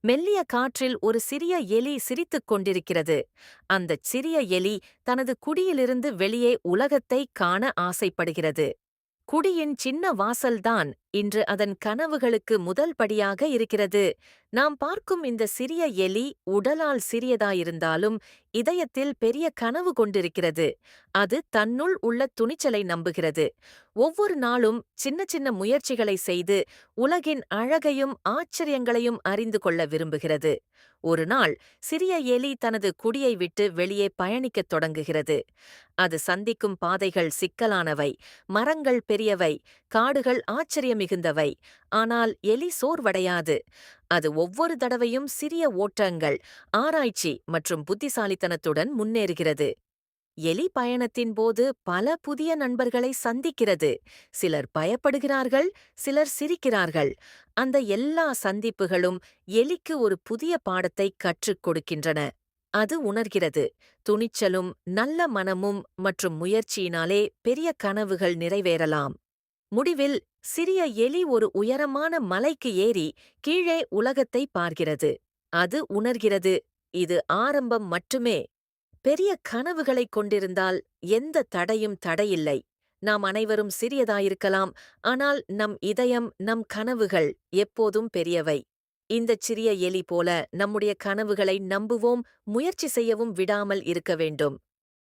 மெல்லிய காற்றில் ஒரு சிறிய எலி சிரித்துக் கொண்டிருக்கிறது. அந்தச் சிறிய எலி தனது குடியிலிருந்து வெளியே உலகத்தை காண ஆசைப்படுகிறது. குடியின் சின்ன வாசல்தான் இன்று அதன் கனவுகளுக்கு முதல் படியாக இருக்கிறது. நாம் பார்க்கும் இந்த சிறிய எலி உடலால் சிறியதாயிருந்தாலும் இதயத்தில் பெரிய கனவு கொண்டிருக்கிறது. அது தன்னுள் உள்ள துணிச்சலை நம்புகிறது. ஒவ்வொரு நாளும் சின்ன சின்ன முயற்சிகளை செய்து உலகின் அழகையும் ஆச்சரியங்களையும் அறிந்து கொள்ள விரும்புகிறது. ஒரு நாள் சிறிய எலி தனது குடியை விட்டு வெளியே பயணிக்கத் தொடங்குகிறது. அது சந்திக்கும் பாதைகள் சிக்கலானவை மரங்கள் பெரியவை காடுகள் மிகுந்தவை. ஆனால் எலி சோர்வடையாது. அது ஒவ்வொரு தடவையும் சிறிய ஓட்டங்கள் ஆராய்ச்சி மற்றும் புத்திசாலித்தனத்துடன் முன்னேறுகிறது. எலி பயணத்தின் போது பல புதிய நண்பர்களை சந்திக்கிறது. சிலர் பயப்படுகிறார்கள் சிலர் சிரிக்கிறார்கள். அந்த எல்லா சந்திப்புகளும் எலிக்கு ஒரு புதிய பாடத்தை கற்றுக் கொடுக்கின்றன. அது உணர்கிறது. துணிச்சலும் நல்ல மனமும் மற்றும் முயற்சியினாலே பெரிய கனவுகள் நிறைவேறலாம். முடிவில் சிறிய எலி ஒரு உயரமான மலைக்கு ஏறி கீழே உலகத்தை பார்க்கிறது. அது உணர்கிறது இது ஆரம்பம் மட்டுமே. பெரிய கனவுகளைக் கொண்டிருந்தால் எந்த தடையும் தடையில்லை. நாம் அனைவரும் சிறியதாயிருக்கலாம் ஆனால் நம் இதயம் நம் கனவுகள் எப்போதும் பெரியவை. இந்தச் சிறிய எலி போல நம்முடைய கனவுகளை நம்புவோம் முயற்சி செய்யவும் விடாமல் இருக்க வேண்டும்.